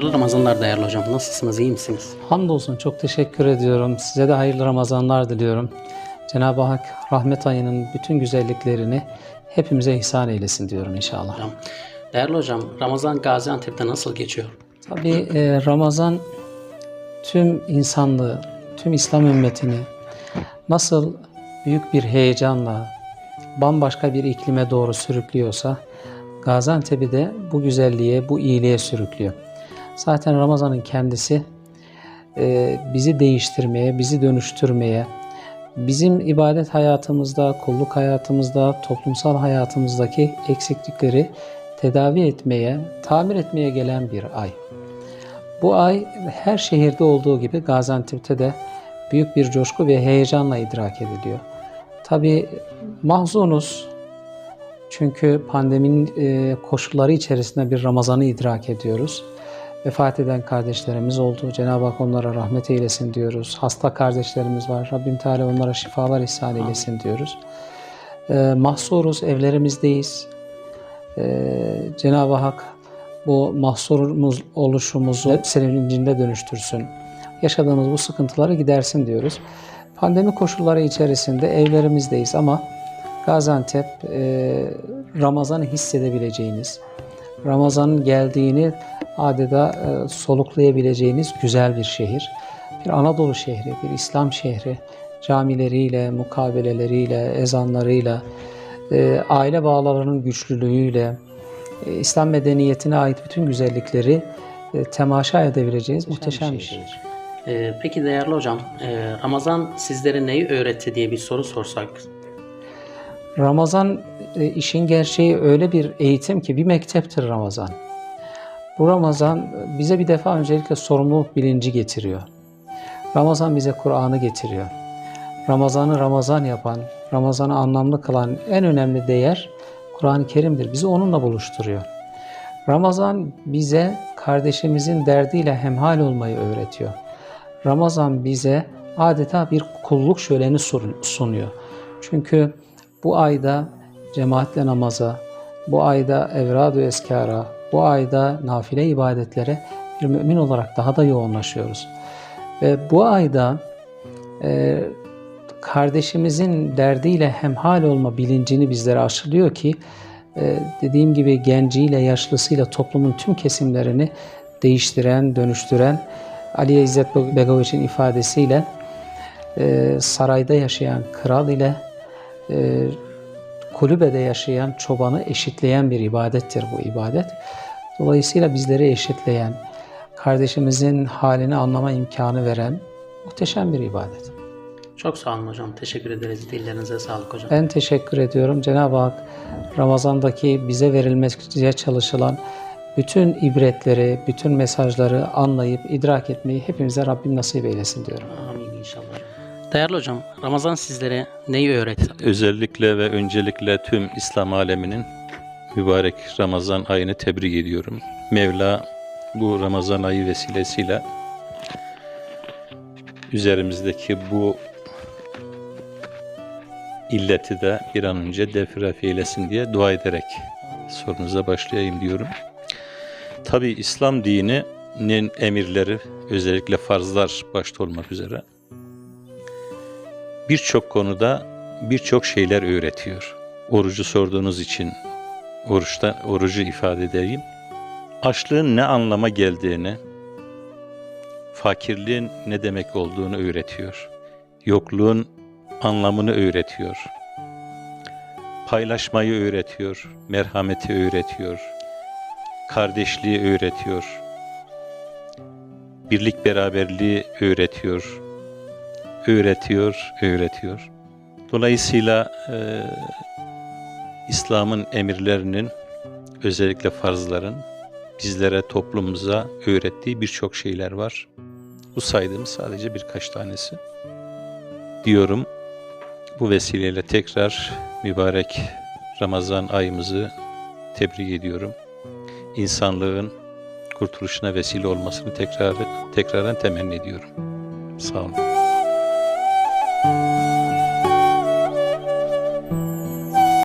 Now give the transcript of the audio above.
Hayırlı Ramazanlar değerli hocam. Nasılsınız? iyi misiniz? Hamdolsun çok teşekkür ediyorum. Size de hayırlı Ramazanlar diliyorum. Cenab-ı Hak rahmet ayının bütün güzelliklerini hepimize ihsan eylesin diyorum inşallah. Hocam. Değerli hocam, Ramazan Gaziantep'te nasıl geçiyor? Tabii e, Ramazan tüm insanlığı, tüm İslam ümmetini nasıl büyük bir heyecanla bambaşka bir iklime doğru sürüklüyorsa Gaziantep'i de bu güzelliğe, bu iyiliğe sürüklüyor. Zaten Ramazan'ın kendisi e, bizi değiştirmeye, bizi dönüştürmeye, bizim ibadet hayatımızda, kulluk hayatımızda, toplumsal hayatımızdaki eksiklikleri tedavi etmeye, tamir etmeye gelen bir ay. Bu ay her şehirde olduğu gibi Gaziantep'te de büyük bir coşku ve heyecanla idrak ediliyor. Tabii mahzunuz çünkü pandeminin e, koşulları içerisinde bir Ramazan'ı idrak ediyoruz. Vefat eden kardeşlerimiz oldu. Cenab-ı Hak onlara rahmet eylesin diyoruz. Hasta kardeşlerimiz var. Rabbim Teala onlara şifalar ihsan eylesin diyoruz. E, mahsuruz, evlerimizdeyiz. Ee, Cenab-ı Hak bu mahsurumuz oluşumuzu sevincinde dönüştürsün. Yaşadığımız bu sıkıntıları gidersin diyoruz. Pandemi koşulları içerisinde evlerimizdeyiz ama Gaziantep e, Ramazan'ı hissedebileceğiniz, Ramazan'ın geldiğini adeta e, soluklayabileceğiniz güzel bir şehir. Bir Anadolu şehri, bir İslam şehri. Camileriyle, mukabeleleriyle, ezanlarıyla, e, aile bağlarının güçlülüğüyle, e, İslam medeniyetine ait bütün güzellikleri e, temaşa edebileceğiniz muhteşem bir şehir. Ee, peki değerli hocam, e, Ramazan sizlere neyi öğretti diye bir soru sorsak? Ramazan e, işin gerçeği öyle bir eğitim ki bir mekteptir Ramazan. Bu Ramazan bize bir defa öncelikle sorumluluk bilinci getiriyor. Ramazan bize Kur'an'ı getiriyor. Ramazan'ı Ramazan yapan, Ramazan'ı anlamlı kılan en önemli değer Kur'an-ı Kerim'dir. Bizi onunla buluşturuyor. Ramazan bize kardeşimizin derdiyle hemhal olmayı öğretiyor. Ramazan bize adeta bir kulluk şöleni sun- sunuyor. Çünkü bu ayda cemaatle namaza, bu ayda evrad-ı eskara, bu ayda nafile ibadetlere bir mümin olarak daha da yoğunlaşıyoruz. Ve bu ayda e, kardeşimizin derdiyle hemhal olma bilincini bizlere aşılıyor ki e, dediğim gibi genciyle, yaşlısıyla toplumun tüm kesimlerini değiştiren, dönüştüren Ali İzzet Begoviç'in ifadesiyle e, sarayda yaşayan kral ile e, kulübede yaşayan çobanı eşitleyen bir ibadettir bu ibadet. Dolayısıyla bizleri eşitleyen, kardeşimizin halini anlama imkanı veren muhteşem bir ibadet. Çok sağ olun hocam. Teşekkür ederiz. Dillerinize sağlık hocam. Ben teşekkür ediyorum. Cenab-ı Hak Ramazan'daki bize verilmeye çalışılan bütün ibretleri, bütün mesajları anlayıp idrak etmeyi hepimize Rabbim nasip eylesin diyorum. Amin. Değerli hocam, Ramazan sizlere neyi öğretti? Özellikle ve öncelikle tüm İslam aleminin mübarek Ramazan ayını tebrik ediyorum. Mevla bu Ramazan ayı vesilesiyle üzerimizdeki bu illeti de bir an önce defraf eylesin diye dua ederek sorunuza başlayayım diyorum. Tabi İslam dininin emirleri özellikle farzlar başta olmak üzere birçok konuda birçok şeyler öğretiyor. Orucu sorduğunuz için oruçta orucu ifade edeyim. Açlığın ne anlama geldiğini, fakirliğin ne demek olduğunu öğretiyor. Yokluğun anlamını öğretiyor. Paylaşmayı öğretiyor, merhameti öğretiyor, kardeşliği öğretiyor, birlik beraberliği öğretiyor, öğretiyor, öğretiyor. Dolayısıyla e, İslam'ın emirlerinin, özellikle farzların bizlere, toplumumuza öğrettiği birçok şeyler var. Bu saydığım sadece birkaç tanesi. Diyorum, bu vesileyle tekrar mübarek Ramazan ayımızı tebrik ediyorum. İnsanlığın kurtuluşuna vesile olmasını tekrar tekrardan temenni ediyorum. Sağ olun.